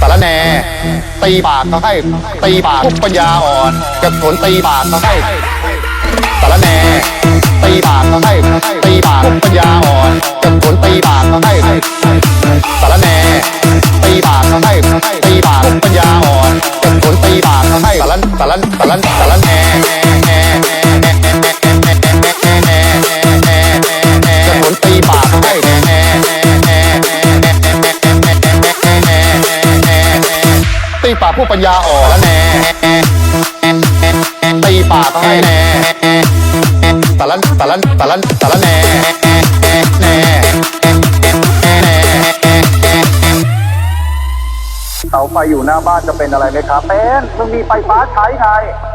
สารแหนตีปากเขาให้ ตีปากพวกปัญญาอ่อนกระสนตีปากเขาให้สารแหนตีปากเขาให้ ตีปากพวกปัญญาอ่อนกระสนตีปากเขาให้สารแหนตีปากเขาให้ ตีปากพวกปัญญาอ่อนกระสนตีปากเขาให้สารสารสารสารแหน ปากพวกปัญญาอ่อนแล้วแน่ตีปากเขาให้แน่สารสารสารสารแหน่แน่เสาไฟอยู่หน้าบ้านจะเป็นอะไรไหมครับเป็นมึงมีไฟฟ้าใช้ไง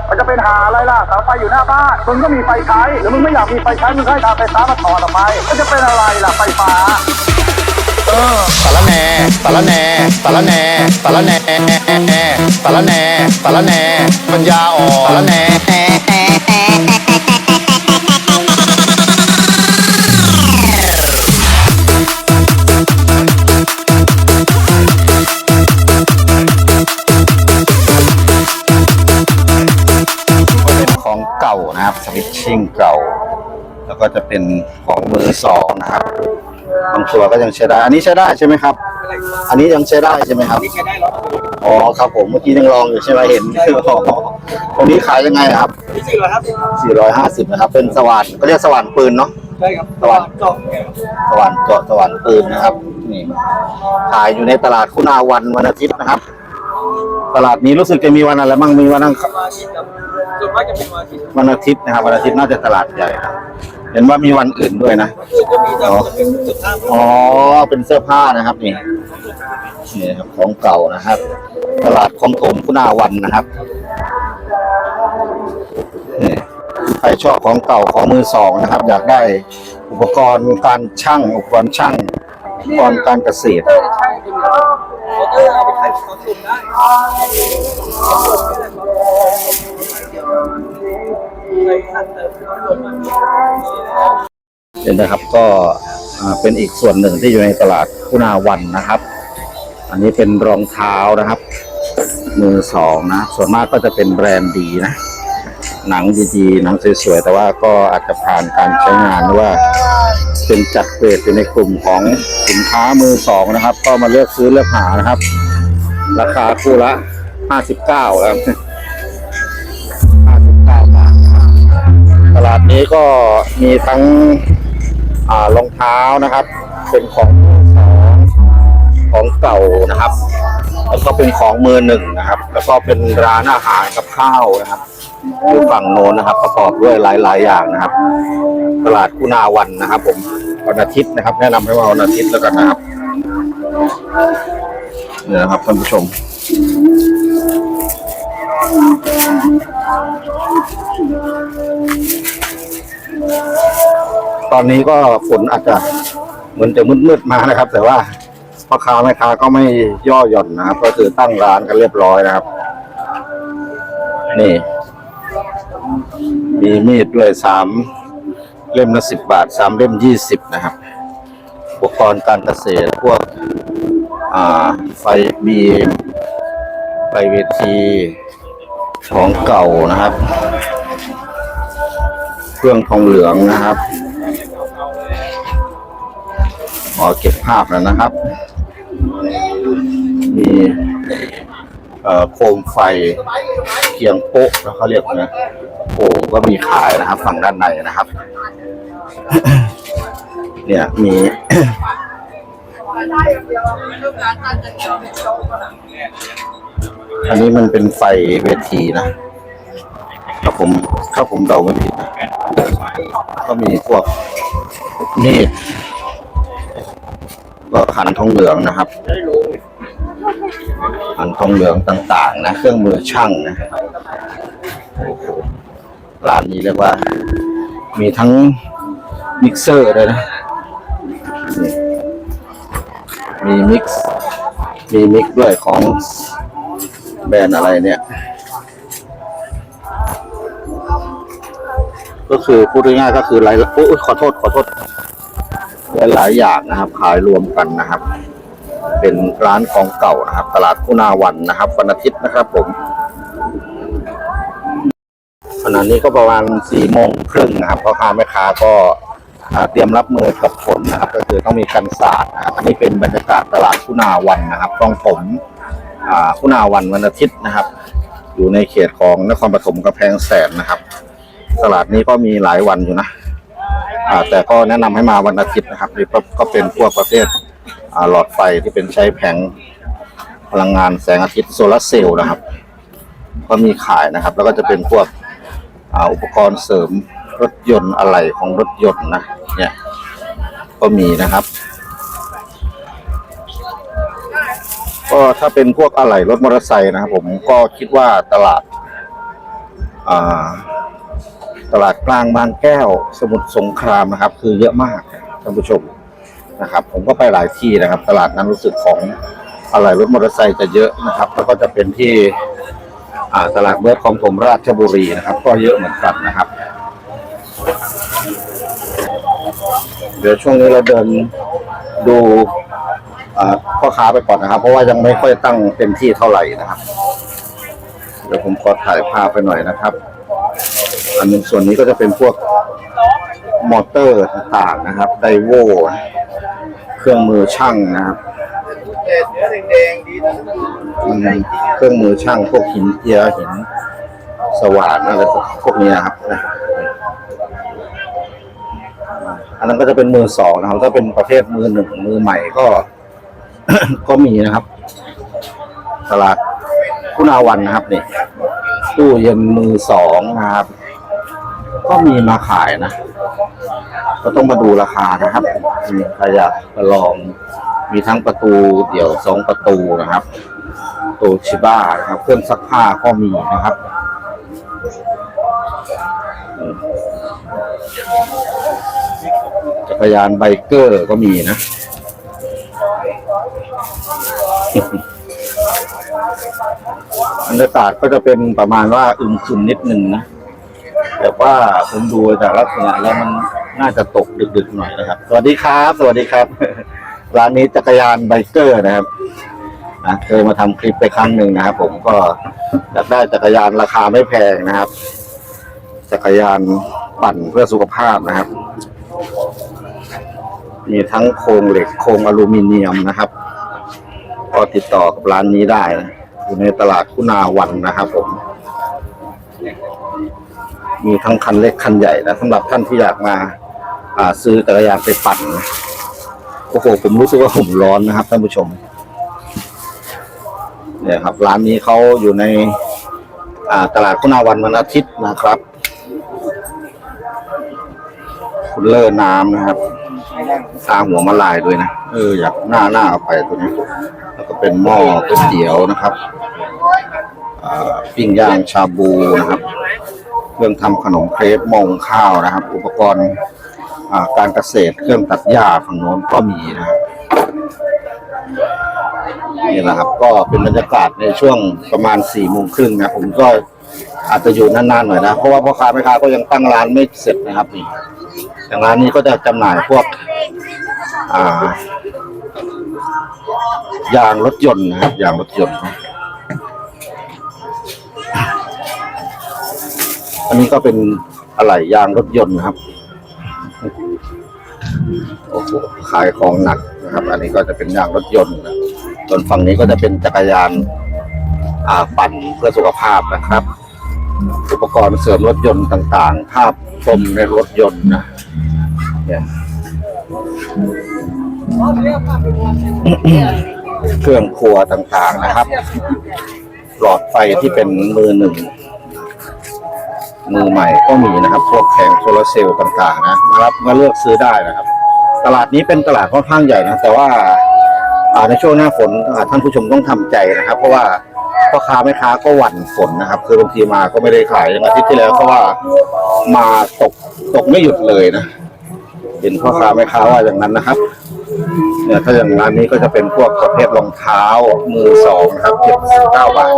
มันจะเป็นหาอะไรล่ะเสาไฟอยู่หน้าบ้านมึงก็มีไฟใช้หรือมึงไม่อยากมีไฟใช้มึงให้ทางไฟฟ้ามาต่อทำไมมันจะเป็นอะไรล่ะไฟฟ้า เออสารแหน่สารแหน่สารแหน่สารแหน่สารแหน่สารแหน่ปัญญาอ่อนสารแหน่ก็เป็นของเก่านะครับสวิตชิ่งเก่า แล้วก็จะเป็นของมือสองนะครับ บางตัวก็ยังใช้ได้ อันนี้ใช้ได้ใช่ไหมครับ อันนี้ยังใช้ได้ใช่ไหมครับใช้ได้หรออ๋อครับผมเมื่อกี้ยังลองอยู่ใช่ไหมเห็นอ๋อตรงนี้ขายยังไงครับสี่ร้อยครับ450นะครับ เป็นสว่านก็เรียกสว่านปืนเนาะใช่ครับสว่านเจาะสว่านเจาะสว่านปืนนะครับ นี่ขายอยู่ในตลาดคุณาวันวันอาทิตย์นะครับ ตลาดนี้รู้สึกจะมีวันอะไรบ้างมีวันอังคารมาชิดครับส่วนมากจะเป็นมาชิดวันอาทิตย์นะครับวันอาทิตย์น่าจะตลาดใหญ่นะ เห็นว่ามีวันอื่นด้วยนะคือจะมีแต่เป็นสุดท้ายอ๋อเป็นเสื้อผ้านะครับนี่นี่ครับของเก่านะครับ ตลาดคลองถมคุณาวันนะครับนี่ใครชอบของเก่าของมือสองนะครับ อยากได้อุปกรณ์การช่างอุปกรณ์ช่างอุปกรณ์การเกษตรใช่ เห็นนะครับก็เป็นอีกส่วนหนึ่งที่อยู่ในตลาดคุณาวันนะครับ อันนี้เป็นรองเท้านะครับ มือสองนะ ส่วนมากก็จะเป็นแบรนด์ดีนะ หนังดีๆหนังสวยๆแต่ว่าก็อาจจะผ่านการใช้งานหรือว่า เป็นจัดเกรดอยู่ในกลุ่มของสินค้ามือสองนะครับ ก็มาเลือกซื้อเลือกหานะครับ ราคาคู่ละห้าสิบเก้าแล้ว ลาดนี้ก็มีทั้งรองเท้านะครับ เป็นของมืองของเก่านะครับ แล้วก็เป็นของมือหนึ่งนะครับ แล้วก็เป็นร้านอาหารกับข้าวนะครับอยู่ฝั่งโน้นนะครับ ประกอบด้วยหลาย ๆ อย่างนะครับ ตลาดกุณาวันนะครับ ผมวันอาทิตย์นะครับ แนะนำให้มาวันอาทิตย์แล้วกันนะครับเนี่ยนะครับท่านผู้ชม ตอนนี้ก็ฝนอาจจะเหมือนจะมืดๆมานะครับ แต่ว่าพ่อค้าแม่ค้าก็ไม่ย่อหย่อนนะครับ ก็คือตั้งร้านกันเรียบร้อยนะครับ นี่ มีมีดด้วยสามเล่มละสิบบาทสามเล่มยี่สิบนะครับ อุปกรณ์การเกษตรพวกอ่าไฟบีมไฟเวทีของเก่านะครับ เครื่องทองเหลืองนะครับ อเก็บภาพแล้วนะครับ มีโคมไฟเคียงโป๊ะแล้วเขาเรียกนะโอ้ก็มีขายนะครับ ฝั่งด้านในนะครับ เนี่ยมีอันนี้มันเป็นไฟเวทีนะถ้าผมถ้าผมเดาไม่ผิดนะก็มีพวกนี่ ก็ขันทองเหลืองนะครับขันทองเหลืองต่าง ๆ นะ เครื่องมือช่างนะร้านนี้เรียกว่า มีทั้งมิกเซอร์เลยนะมีมิกซ์มีมิกด้วยของแบรนด์อะไรเนี่ย ก็คือพูดง่ายๆก็คือหลายโอ้ยขอโทษขอโทษ หลายอย่างนะครับ ขายรวมกันนะครับ เป็นร้านของเก่านะครับ ตลาดคุณาวันนะครับวันอาทิตย์นะครับ ผมขณะนี้ก็ประมาณสี่โมงครึ่งนะครับพ่อค้าแม่ค้าก็เตรียมรับมือกับฝนนะครับ ก็คือต้องมีกันสาดนะครับอันนี้เป็นบรรยากาศตลาดคุณาวันนะครับต้องผมคุณาวันวันอาทิตย์นะครับ อยู่ในเขตของนครปฐมกำแพงแสนนะครับ ตลาดนี้ก็มีหลายวันอยู่นะ อ่าแต่ก็แนะนำให้มาวันอาทิตย์นะครับนี่ก็ก็เป็นพวกประเภทอ่าหลอดไฟที่เป็นใช้แผงพลังงานแสงอาทิตย์โซลาร์เซลล์นะครับ ก็มีขายนะครับ แล้วก็จะเป็นพวกอ่าอุปกรณ์เสริมรถยนต์อะไหล่ของรถยนต์นะเนี่ยก็มีนะครับ ก็ถ้าเป็นพวกอะไหล่รถมอเตอร์ไซค์นะครับผมก็คิดว่าตลาด อ่า ตลาดกลางบางแก้ว สมุทรสงครามนะครับ คือเยอะมากท่านผู้ชมนะครับ ผมก็ไปหลายที่นะครับ ตลาดนั้นรู้สึกของอะไรรถมอเตอร์ไซค์จะเยอะนะครับ แล้วก็จะเป็นที่ตลาดเบิร์ดของผมราชบุรีนะครับ ก็เยอะเหมือนกันนะครับ เดี๋ยวช่วงนี้เราเดินดูพ่อค้าไปก่อนนะครับ เพราะว่ายังไม่ค่อยตั้งเต็มที่เท่าไหร่นะครับ เดี๋ยวผมขอถ่ายภาพไปหน่อยนะครับ อันหนึ่งส่วนนี้ก็จะเป็นพวกมอเตอร์ต่างๆนะครับ ไดโวเครื่องมือช่างนะครับเครื่องมือช่างพวกหินเจียหินสว่านอะไรพวกนี้นะครับนะอันนั้นก็จะเป็นมือสองนะครับ ถ้าเป็นประเภทมือหนึ่งมือใหม่ก็ ก็มีนะครับ ตลาดคุณาวันนะครับนี่ตู้เย็นมือสองนะครับ ก็มีมาขายนะ ก็ต้องมาดูราคานะครับมใครอยากมาลองมีทั้งประตูเดี่ยวสองประตูนะครับโตชิบ้านะครับ เครื่องซักผ้าก็มีนะครับจักรยานไบเกอร์ก็มีนะบรรยากาศก็จะเป็นประมาณว่าอึมครึมนิดนึงนะ แต่ว่าผมดูจากลักษณะแล้วมันน่าจะตกดึกๆหน่อยนะครับ สวัสดีครับ สวัสดีครับ ร้านนี้จักรยานไบเกอร์นะครับนะเคยมาทำคลิปไปครั้งหนึ่งนะครับผมก็อยากได้จักรยานราคาไม่แพงนะครับ จักรยานปั่นเพื่อสุขภาพนะครับ มีทั้งโครงเหล็กโครงอลูมิเนียมนะครับ ก็ติดต่อกับร้านนี้ได้ อยู่ในตลาดคุณาวันนะครับผม มีทั้งคันเล็กคันใหญ่นะสำหรับท่านที่อยากมาซื้อจักรยานไปปั่นโอ้โหผมรู้สึกว่าผมร้อนนะครับท่านผู้ชม เนี่ยครับ ร้านนี้เขาอยู่ในตลาดคุณาวันวันอาทิตย์นะครับคุณเลอร์น้ำนะครับสร้างหัวมาลายด้วยนะเอออยากหน้าหน้าเอาไปตัวนี้ แล้วก็เป็นหม้อก๋วยเตี๋ยวนะครับปิ้งย่างชาบูนะครับ เครื่องทำขนมเครปมงข้าวนะครับ อุปกรณ์การเกษตรเครื่องตัดหญ้าฝั่งโน้นก็มีนะครับนี่แหละครับ ก็เป็นบรรยากาศในช่วงประมาณสี่โมงครึ่งนะผมก็อาจจะอยู่นานๆหน่อยนะ เพราะว่าพ่อค้าแม่ค้าก็ยังตั้งร้านไม่เสร็จนะครับนี่อย่างร้านนี้ก็จะจำหน่ายพวกอ่ายางรถยนต์นะครับยางรถยนต์ อันนี้ก็เป็นอะไหล่ยางรถยนต์นะครับโอ้โหขายของหนักนะครับ อันนี้ก็จะเป็นยางรถยนต์นะส่วนฝั่งนี้ก็จะเป็นจักรยานอ่าปั่นเพื่อสุขภาพนะครับ อุปกรณ์เสริมรถยนต์ต่างๆ ภาพชมในรถยนต์นะเนี่ยเครื่องครัวต่างๆนะครับ หลอดไฟที่เป็นมือหนึ่ง มือใหม่ก็มีนะครับพวกแผงโซลาร์เซลล์ต่างๆนะมารับมาเลือกซื้อได้นะครับ ตลาดนี้เป็นตลาดค่อนข้างใหญ่นะแต่ว่าในช่วงหน้าฝนท่านผู้ชมต้องทำใจนะครับ เพราะว่าพ่อค้าแม่ค้าก็หวั่นฝนนะครับ คือบางทีมาก็ไม่ได้ขายอย่างอาทิตย์ที่แล้วเพราะว่ามาตกตกไม่หยุดเลยนะเห็นพ่อค้าแม่ค้าว่าอย่างนั้นนะครับเนี่ยถ้าอย่างร้านนี้ก็จะเป็นพวกประเภทรองเท้ามือสองนะครับเจ็ดสิบเก้าบาท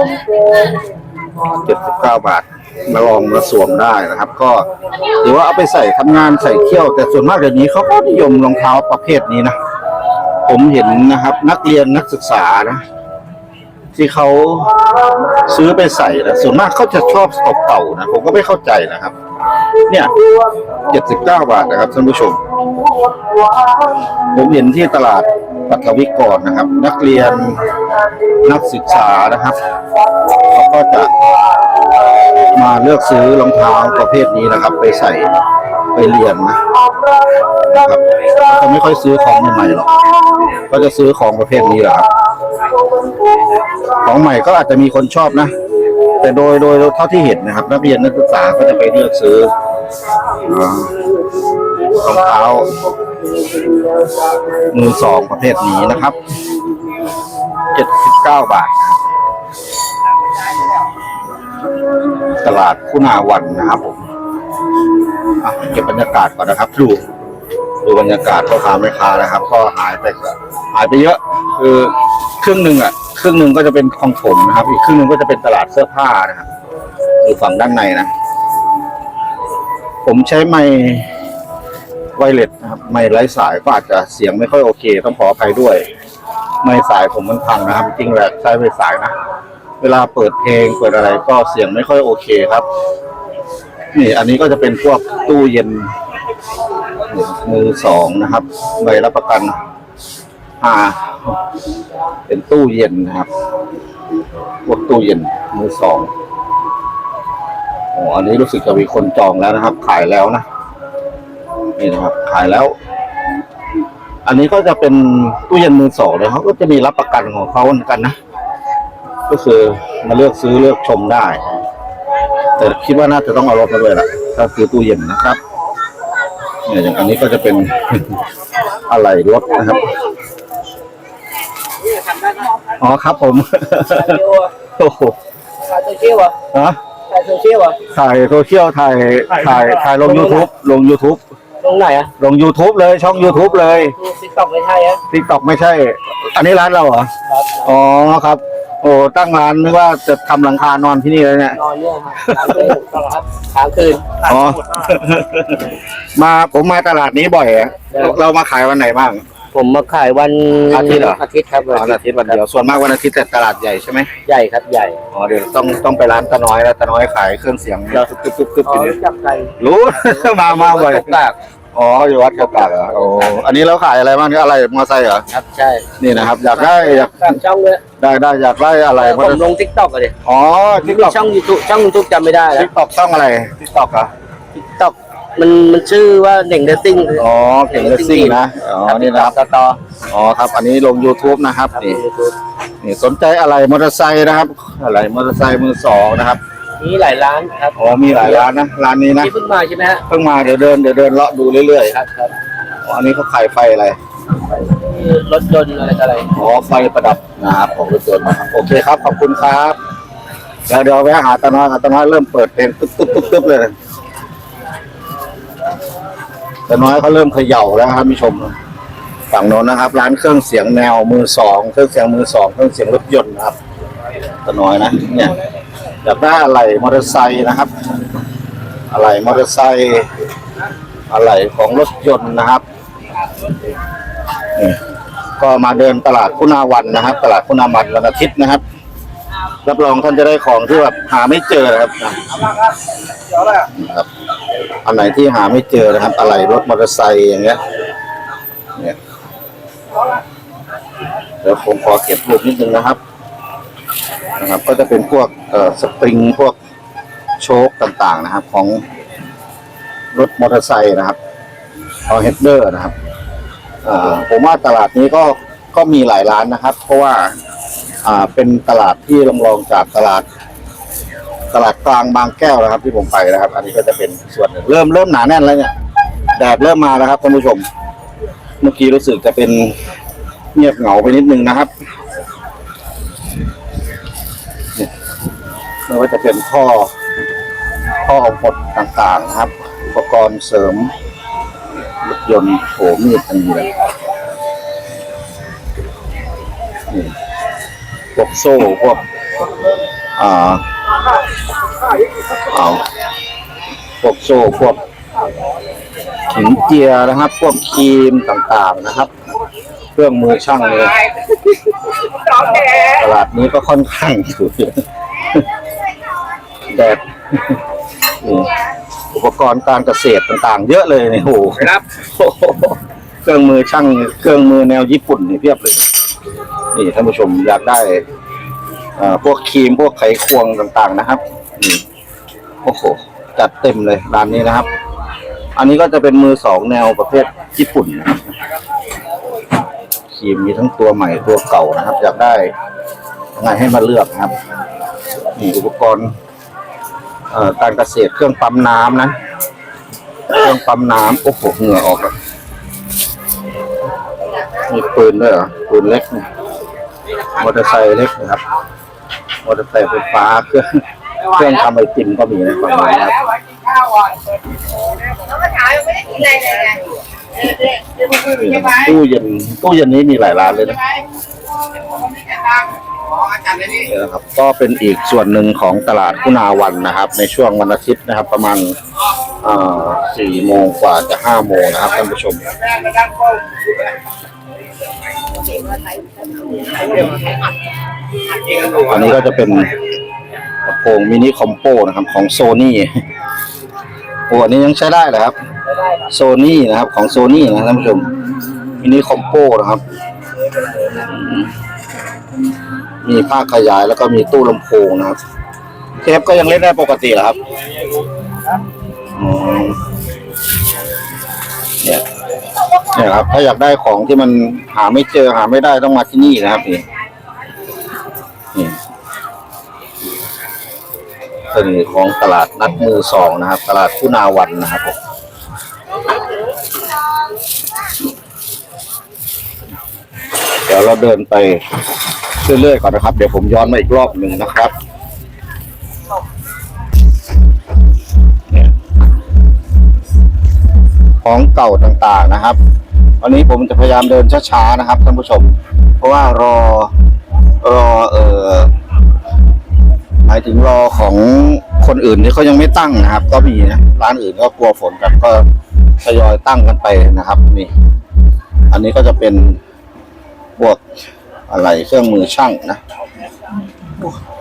เจ็ดสิบเก้าบาท มาลองมาสวมได้นะครับ ก็ถือว่าเอาไปใส่ทำงานใส่เที่ยว แต่ส่วนมากเดี๋ยวนี้เขาก็นิยมรองเท้าประเภทนี้นะผมเห็นนะครับ นักเรียนนักศึกษานะที่เขาซื้อไปใส่นะส่วนมากเขาจะชอบเก่าๆนะผมก็ไม่เข้าใจนะครับ เนี่ยเจ็ดสิบเก้าบาทนะครับท่านผู้ชม ผมเห็นที่ตลาด ปัทวิกรนะครับ นักเรียนนักศึกษานะครับเขาก็จะมาเลือกซื้อรองเท้าประเภทนี้นะครับ ไปใส่ไปเรียนนะนะครับเขาไม่ค่อยซื้อของใหม่ๆหรอกก็จะซื้อของประเภทนี้แหละครับของใหม่ก็อาจจะมีคนชอบนะ แต่โดยโดยเท่าที่เห็นนะครับ นักเรียนนักศึกษาก็จะไปเลือกซื้อรองเท้า มือสองประเภทนี้นะครับเจ็ดสิบเก้าบาท ตลาดคุณาวันนะครับผมเก็บบรรยากาศก่อนนะครับดูดูบรรยากาศพ่อค้าแม่ค้านะครับ ก็หายไปหายไปเยอะ คือครึ่งหนึ่งอะครึ่งหนึ่งก็จะเป็นคลองถมนะครับ อีกครึ่งหนึ่งก็จะเป็นตลาดเสื้อผ้านะครับอยู่ฝั่งด้านในนะ ผมใช้ไมค์ ไวเลสนะครับไมค์ไร้สายก็อาจจะเสียงไม่ค่อยโอเค ต้องขออภัยด้วย ไมค์สายผมมันพังนะครับ จริงแหละใช้ไมค์สายนะ เวลาเปิดเพลงเปิดอะไรก็เสียงไม่ค่อยโอเคครับ นี่อันนี้ก็จะเป็นพวกตู้เย็นมือสองนะครับใบรับประกันอ่าเป็นตู้เย็นนะครับพวกตู้เย็นมือสองโอ้อันนี้รู้สึกจะมีคนจองแล้วนะครับ ขายแล้วนะ นี่นะครับ ขายแล้ว อันนี้ก็จะเป็นตู้เย็นมือสองเลยเขาก็จะมีรับประกันของเขาเหมือนกันนะ ก็คือมาเลือกซื้อเลือกชมได้ แต่คิดว่าน่าจะต้องเอารถมาด้วยแหละถ้าซื้อตู้เย็นนะครับ เนี่ยอย่างอันนี้ก็จะเป็นอะไรรถนะครับอ๋อครับผมโอ้โหถ่ายโซเชียลเหรอฮะถ่ายโซเชียลเหรอถ่ายโซเชียลถ่ายถ่ายถ่ายลง YouTube ลง YouTube ตรงไหนอะลง YouTube เลยช่อง YouTube เลยดูติ๊กต็อกไม่ใช่อะ TikTok ไม่ใช่ อันนี้ร้านเราเหรอ ครับอ๋อครับ โอ้ตั้งร้านนึกว่าจะทำหลังคานอนที่นี่เลยเนี่ย นอนเนี่ยครับค้างคืนตลอดครับค้างคืนอ๋อ มาผมมาตลาดนี้บ่อยอะได้เรามาขายวันไหนบ้าง ผมมาขายวันอาทิตย์เหรอ อาทิตย์ครับวันอาทิตย์วันเดียวส่วนมากวันอาทิตย์แต่ตลาดใหญ่ใช่ไหมใหญ่ครับใหญ่อ๋อเดี๋ยวต้องต้องไปร้านตาน้อยแล้วตาน้อยขายเครื่องเสียงตึ๊บตึ๊บตึ๊บตึ๊บอ๋ออยู่รู้จักใครรู้ มามาบ่อย ตกตาก อ๋ออยู่วัดกระตากเหรอโอ้อันนี้เราขายอะไรบ้างนี่อะไรมอเตอร์ไซค์เหรอครับใช่นี่นะครับ อยากได้อยากฝากช่องเลยได้ได้อยากได้อะไรมผมอเตอร์ไซลค์งติ๊กต็อกเลยอ๋อมีทิกตอกช่องยูทูบช่องยูทูบจำไม่ได้แล้ทิวกตอกช่องอะไรทิกตอกเหรอติ๊กต็อกมันมันชื่อว่าเด่งเดซซิ่งอ๋อเก่งเลสซิ่งนะอ๋อนี่นะครับต่อต่ออ๋อครับอันนี้ลง YouTube นะครับครับนี่ยูทูบนี่สนใจอะไรมอเตอร์ไซค์นะครับ อะไรมอเตอร์ไซค์มือสองนะครับ มีหลายร้านครับอ๋อมีหลายร้านนะร้านนี้นะที่เพิ่งมาใช่ไหมฮะเพิ่งมาเดี๋ยวเดินเดี๋ยวเดินเลาะดูเรื่อยครับครับๆอ๋ออันนี้เขาขายไฟอะไรรถยนต์อะไรต่ออะไรอ๋อไฟประดับนะครับของรถยนต์นะครับโอเคครับขอบคุณครับเดี๋ยวเดี๋ยวแวะหาตาน้อยหาตาน้อยเริ่มเปิดเพลงตึ๊บตึ๊บตึ๊บตึ๊บเลยตาน้อยเขาเริ่มเขย่าแล้วครับผู้ชมฝั่งโน้นนะครับ ร้านเครื่องเสียงแนวมือสองเครื่องเสียงมือสองเครื่องเสียงรถยนต์นะครับตาน้อยนะเนี่ย อยากได้อะไรมอเตอร์ไซค์นะครับ อะไรมอเตอร์ไซค์อะไรของรถยนต์นะครับนี่ก็มาเดินตลาดคุณาวันนะครับ ตลาดคุณาวันวันอาทิตย์นะครับ รับรองท่านจะได้ของที่แบบหาไม่เจอนะครับนะครับ อันไหนที่หาไม่เจอนะครับ อะไรรถมอเตอร์ไซค์อย่างเงี้ยเนี่ยเดี๋ยวผมขอเก็บรูปนิดนึงนะครับ นะครับ ก็จะเป็นพวกสปริงพวกโชคต่างๆนะครับ ของรถมอเตอร์ไซค์นะครับเอาเฮดเดอร์นะครับผมว่าตลาดนี้ก็ก็มีหลายร้านนะครับ เพราะว่าเป็นตลาดที่รองรองจากตลาด ตลาดกลางบางแก้วนะครับ ที่ผมไปนะครับ อันนี้ก็จะเป็นส่วนเริ่มเริ่มหนาแน่นแล้วเนี่ยแดดเริ่มมาแล้วครับท่านผู้ชม เมื่อกี้รู้สึกจะเป็นเงียบเหงาไปนิดนึงนะครับ ไม่ว่าจะเป็นท่อท่อของหดต่างๆนะครับ อุปกรณ์เสริมรถยนต์โถมีดอันนี้เลยนี่พวกโซ่พวกอ่าเอาพวกโซ่พวกขิงเจียนะครับ พวกครีมต่างๆนะครับ เครื่องมือช่างเลยตลาดนี้ก็ค่อนข้างอยู่ แดด นี่อุปกรณ์การเกษตรต่างๆ เยอะเลยเนี่ยโอ้โหครับ เครื่องมือช่างเครื่องมือแนวญี่ปุ่นนี่เพียบเลย นี่ท่านผู้ชมอยากได้อ่าพวกครีมพวกไขควงต่างๆนะครับนี่โอ้โหจัดเต็มเลยร้านนี้นะครับ อันนี้ก็จะเป็นมือสองแนวประเภทญี่ปุ่นนะครับครีมมีทั้งตัวใหม่ตัวเก่านะครับ อยากได้ยังไงให้มาเลือกนะครับนี่อุปกรณ์เอ่อ การเกษตรเครื่องปั๊มน้ำนะเครื่องปั๊มน้ำโอ้โหเหงื่อออกแล้วมีปืนด้วยเหรอปืนเล็กเนี่ยมอเตอร์ไซค์เล็กนะครับมอเตอร์ไซค์ไฟฟ้าเครื่องเครื่องทำไอติมก็มีนะฝั่งนี้นะครับเขามาถามยังไม่ได้กินอะไรเลยไงตู้เย็นตู้เย็นนี้มีหลายร้านเลยนะ นี่นะครับก็เป็นอีกส่วนหนึ่งของตลาดคุณาวันนะครับ ในช่วงวันอาทิตย์นะครับ ประมาณสี่โมงกว่าจะห้าโมงนะครับท่านผู้ชมอันนี้ก็จะเป็นลำโพงมินิคอมโปนะครับของโซนี่โอ้อันนี้ยังใช้ได้เหรอครับโซนี่นะครับของโซนี่นะท่านผู้ชมมินิคอมโปนะครับ มีภาคขยายแล้วก็มีตู้ลำโพงนะครับเทปก็ยังเล่นได้ปกติเหรอครับอืมเนี่ยเนี่ยครับ ถ้าอยากได้ของที่มันหาไม่เจอหาไม่ได้ต้องมาที่นี่นะครับนี่นี่เสน่ห์ของตลาดนัดมือสองนะครับ ตลาดคุณาวันนะครับผมเดี๋ยวเราเดินไป เรื่อยๆก่อนนะครับ เดี๋ยวผมย้อนมาอีกรอบหนึ่งนะครับเนี่ยของเก่าต่างๆนะครับ วันนี้ผมจะพยายามเดินช้าๆนะครับท่านผู้ชม เพราะว่ารอรอเออหมายถึงรอของคนอื่นที่เขายังไม่ตั้งนะครับ ก็มีนะร้านอื่นก็กลัวฝนกันก็ทยอยตั้งกันไปนะครับ นี่ อันนี้ก็จะเป็นพวก อะไรเครื่องมือช่างนะ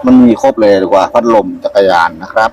มันมีครบเลยดีกว่า พัดลมจักรยานนะครับ